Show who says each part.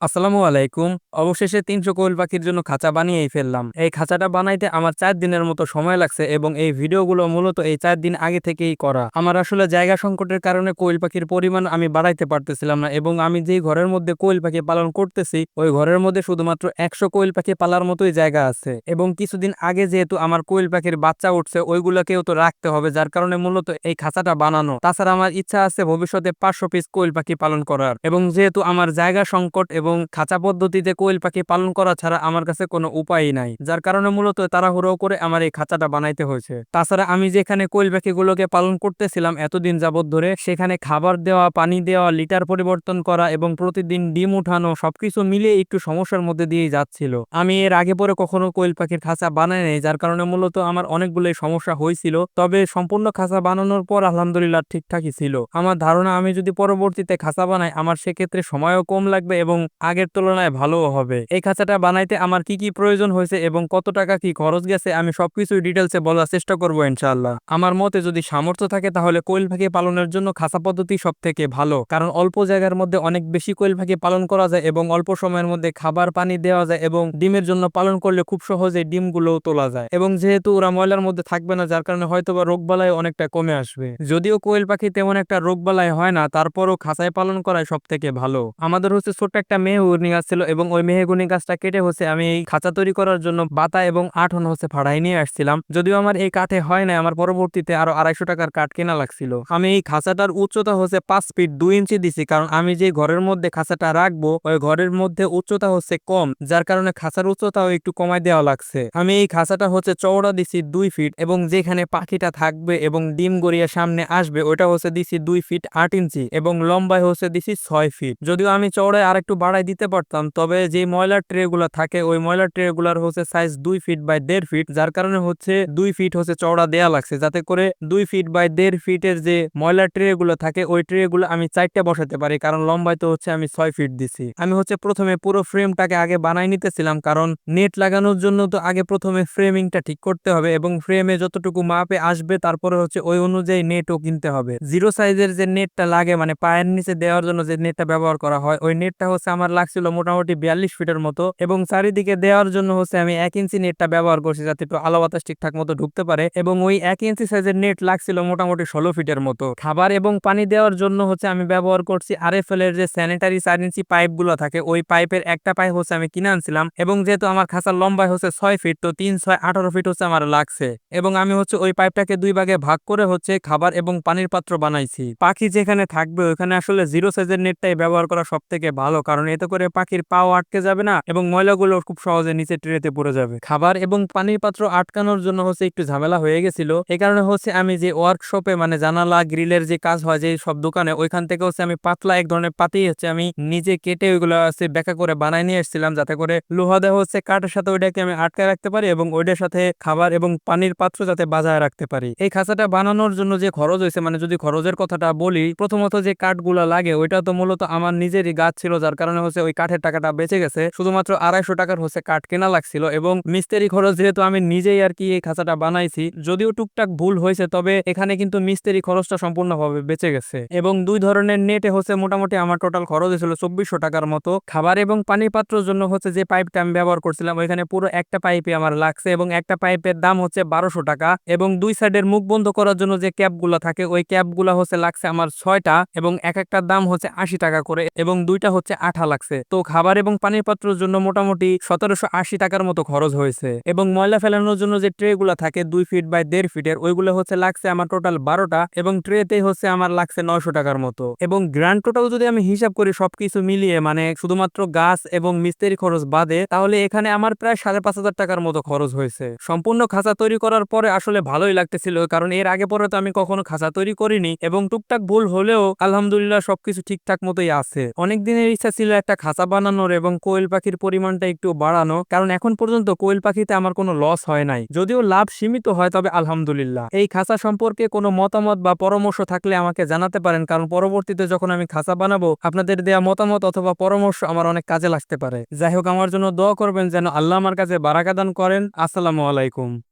Speaker 1: আসসালামু আলাইকুম। অবশেষে তিনশো কোয়েল পাখির জন্য খাঁচা বানিয়েই ফেললাম। এই খাঁচাটা বানাইতে আমার চার দিনের মতো সময় লাগছে এবং এই ভিডিওগুলো মূলত এই চার দিন আগে থেকেই করা। আমার আসলে জায়গা সংকটের কারণে কোয়েল পাখির পরিমাণ আমি বাড়াইতে পারতেছিলাম না এবং আমি যেই ঘরের মধ্যে কোয়েল পাখি পালন করতেছি, ওই ঘরের মধ্যে শুধুমাত্র একশো কোয়েল পাখি পালার মতোই জায়গা আছে। এবং কিছুদিন আগে যেহেতু আমার কোয়েল পাখির বাচ্চা উঠছে, ওইগুলোকেও তো রাখতে হবে, যার কারণে মূলত এই খাঁচাটা বানানো। তাছাড়া আমার ইচ্ছা আছে ভবিষ্যতে পাঁচশো পিস কোয়েল পাখি পালন করার। এবং যেহেতু আমার জায়গা সংকট এবং খাঁচা পদ্ধতিতে কোয়েল পাখি পালন করা ছাড়া আমার কাছে কোনো উপায়ই নাই। যার কারণে মূলত তাড়াহুড়ো করে আমার এই খাঁচাটা বানাইতে হয়েছে। তাছাড়া আমি যেখানে কোয়েল পাখিগুলোকে পালন করতেছিলাম এতদিন যাবৎ ধরে, সেখানে খাবার দেওয়া, পানি দেওয়া, লিটার পরিবর্তন করা এবং প্রতিদিন ডিম উঠানো সবকিছু মিলিয়ে একটু সমস্যার মধ্যে দিয়েই যাচ্ছিল। আমি এর আগে পরে কখনো কোয়েল পাখির খাঁচা বানাই নাই, যার কারণে মূলত আমার অনেকগুলোই সমস্যা হয়েছিল। তবে সম্পূর্ণ খাঁচা বানানোর পর আলহামদুলিল্লাহ ঠিকঠাকই ছিল। আমার ধারণা, আমি যদি পরবর্তীতে খাঁচা বানাই, আমার সেক্ষেত্রে সময়ও কম লাগবে এবং আগের তুলনায় ভালোও হবে। এই খাঁচাটা বানাইতে আমার কি কি প্রয়োজন হয়েছে এবং কত টাকা কি খরচ গেছে আমি সবকিছুই ডিটেলসে বলার চেষ্টা করব ইনশাল্লাহ আমার মতে যদি সামর্থ্য থাকে তাহলে কোয়েল পাখি পালনের জন্য খাঁচা পদ্ধতি সব থেকে ভালো, কারণ অল্প জায়গার মধ্যে অনেক বেশি কোয়েল পাখি পালন করা যায় এবং অল্প সময়ের মধ্যে খাবার পানি দেওয়া যায় এবং ডিমের জন্য পালন করলে খুব সহজে ডিমগুলোও তোলা যায়। এবং যেহেতু ওরা ময়লার মধ্যে থাকবে না, যার কারণে হয়তো হয়তোবা রোগবালাই অনেকটা কমে আসবে। যদিও কোয়েল পাখি তেমন একটা রোগ রোগবালাই হয় না, তারপরও খাঁচায় পালন করাই সব থেকে ভালো। আমাদের হচ্ছে ছোট্ট একটা মেয়ে উর্নি গাছ ছিল এবং ওই মেহেগুনি গাছটা কেটে হচ্ছে, আমি এই খাঁচা তৈরি করার জন্য বাতা এবং আঠন হচ্ছে ফাড়াই নিয়ে আসছিলাম। যদিও আমার এই কাঠে হয় না আমার পরবর্তীতে আরও আড়াইশো টাকার কাঠ কেনা লাগছিল। আমি এই খাঁচাটার উচ্চতা হচ্ছে পাঁচ ফিট দুই ইঞ্চি দিছি, কারণ আমি যে ঘরের মধ্যে খাঁচাটা রাখব, ওই ঘরের মধ্যে উচ্চতা হচ্ছে কম, যার কারণে খাঁচার উচ্চতাও একটু কমাই দেওয়া লাগছে। আমি এই খাঁচাটা হচ্ছে চওড়া দিছি দুই ফিট এবং যেখানে পাখিটা থাকবে এবং ডিম গড়িয়ে সামনে আসবে ওটা হচ্ছে দিছি দুই ফিট আট ইঞ্চি এবং লম্বায় হচ্ছে দিছি ছয় ফিট। যদিও আমি চওড়ায় আর একটু বাড়াই দিতে পারতাম, তবে যে ময়লার ট্রে গুলা থাকে, ওই ময়লার ট্রে গুলার হচ্ছে সাইজ দুই ফিট বাই দেড় ফিট যার কারণে হচ্ছে দুই ফিট হচ্ছে চওড়া দেয়া লাগছে। যাতে করে দুই ফিট বাই দেড় ফিটের যে ময়লার ট্রে গুলো থাকে, ওই ট্রে গুলো আমি চারটা বসাতে পারি, কারণ লম্বায় তো হচ্ছে আমি ছয় ফিট দিছি। আমি হচ্ছে প্রথমে পুরো ফ্রেমটাকে আগে বানাই নিতেছিলাম, কারণ নেট লাগানোর জন্য তো আগে প্রথমে ফ্রেমিংটা ঠিক করতে হবে এবং ফ্রেমে যতটুকু মাপে আসবে, তারপরে হচ্ছে ওই অনুযায়ী নেটও কিনতে হবে। জিরো সাইজের যে নেটটা লাগে মানে পায়ের নিচে দেওয়ার জন্য যে নেটটা ব্যবহার করা হয়, ওই নেটটা হচ্ছে আমার লাগছিল মোটামুটি বিয়াল্লিশ ফিটের মতো এবং চারিদিকে দেওয়ার জন্য হচ্ছে আমি এক ইঞ্চি নেটটা ব্যবহার করছি যাতে একটু আলো বাতাস ঠিকঠাক মতো ঢুকতে পারে এবং ওই এক ইঞ্চি সাইজের নেট লাগছিল মোটামুটি ষোলো ফিটের মতো। খাবার এবং পানি দেওয়ার জন্য হচ্ছে আমি ব্যবহার করছি আরএফএল এর যে স্যানিটারি চার ইঞ্চি পাইপগুলো থাকে, ওই পাইপের একটা পাইপ হচ্ছে আমি কিনে আনছিলাম এবং যেহেতু আমার খাঁচার লম্বায় হচ্ছে ছয় ফিট, তো তিন, ছয়, আঠারো ফিট হচ্ছে আমার লাগছে এবং আমি হচ্ছে ওই পাইপটাকে দুই ভাগে ভাগ করে হচ্ছে খাবার এবং পানির পাত্র বানাইছি। পাখি যেখানে থাকবে ওখানে আসলে জিরো সাইজের নেটটাই ব্যবহার করা সব থেকে ভালো, কারণ এতে করে পাখির পাও আটকে যাবে না এবং ময়লাগুলো খুব সহজে নিচে ট্রেতে পড়ে যাবে। খাবার এবং পানির পাত্র আটকানোর জন্য হচ্ছে একটু ঝামেলা হয়ে গেছিল। এই কারণে হচ্ছে আমি যে ওয়ার্কশপে মানে জানালা, গ্রিলের যে কাজ হয়, যে সব দোকানে, ওইখান থেকে হচ্ছে আমি পাতলা এক ধরনের পাতি হচ্ছে আমি নিজে কেটে ওইগুলো হচ্ছে ব্যাকা করে বানাই নিয়ে এসেছিলাম যাতে করে লোহা দেওয়া হচ্ছে কাঠের সাথে ওইটাকে আমি আটকায় রাখতে পারি এবং ওইটার সাথে খাবার এবং পানির পাত্র যাতে বাজায় রাখতে পারি। এই খাঁচাটা বানানোর জন্য যে খরচ হয়েছে মানে যদি খরচের কথাটা বলি, প্রথমত যে কাঠগুলা লাগে, ওইটা তো মূলত আমার নিজেরই গাছ ছিল, যার কারণে হচ্ছে ওই কাঠের টাকাটা বেঁচে গেছে। শুধুমাত্র আড়াইশো টাকার হচ্ছে কাঠ কেনা লাগছিল এবং মিস্ত্রি খরচ যেহেতু আমি নিজেই আর কি এই খাঁচাটা বানাইছি, যদিও টুকটাক ভুল হয়েছে, তবে এখানে কিন্তু মিস্ত্রি খরচটা সম্পূর্ণভাবে বেঁচে গেছে। এবং দুই ধরনের নেটে হচ্ছে মোটামুটি আমার টোটাল খরচ হয়েছিল চব্বিশশো টাকার মতো। খাবার এবং পানি পাত্রের জন্য হচ্ছে যে পাইপটা আমি ব্যবহার করছিলাম, ওইখানে পুরো একটা পাইপে আমার লাগছে এবং একটা পাইপের দাম হচ্ছে বারোশো টাকা এবং দুই সাইডের মুখ বন্ধ করার জন্য যে ক্যাপগুলো থাকে, ওই ক্যাপগুলো হচ্ছে লাগছে আমার ছয়টা এবং এক একটার দাম হচ্ছে আশি টাকা করে এবং দুইটা হচ্ছে আঠা লাগছে। তো খাবার এবং পানির পাত্রের জন্য মোটামুটি সতেরোশো আশি টাকার মতো খরচ হয়েছে। এবং ময়লা ফেলানোর জন্য যে ট্রে গুলো থাকে দুই ফিট বাই দেড় ফিটের, ওইগুলো হচ্ছে লাগছে আমার টোটাল বারোটা এবং ট্রেতে হচ্ছে আমার লাগছে নয়শো টাকার মতো। এবং গ্র্যান্ড টোটাল যদি আমি হিসাব করি সবকিছু মিলিয়ে মানে শুধুমাত্র গাছ এবং মিস্ত্রি খরচ বাদে, তাহলে এখানে আমার প্রায় সাড়ে পাঁচ হাজার টাকার মতো খরচ হয়েছে। সম্পূর্ণ খাঁচা তৈরি করার পরে আসলে ভালোই লাগতেছিল, কারণ এর আগে পরে তো আমি কখনো খাঁচা তৈরি করিনি এবং টুকটাক ভুল হলেও আলহামদুলিল্লাহ সবকিছু ঠিকঠাক মতোই আছে। অনেক দিনের ইচ্ছা ছিল একটা খাঁচা বানানোর এবং কোয়েল পাখির পরিমাণটা একটু বাড়ানো, কারণ এখন পর্যন্ত কোয়েল পাখিতে আমার কোনো লস হয় নাই। যদিও লাভ সীমিত হয়, তবে আলহামদুলিল্লাহ। এই খাঁচা সম্পর্কে কোনো মতামত বা পরামর্শ থাকলে আমাকে জানাতে পারেন, কারণ পরবর্তীতে যখন আমি খাঁচা বানাবো, আপনাদের দেয়া মতামত অথবা পরামর্শ আমার অনেক কাজে লাগতে পারে। যাই হোক, আমার জন্য দোয়া করবেন যেন আল্লাহ আমার কাছে বারাকাদান করেন। আসসালামু আলাইকুম।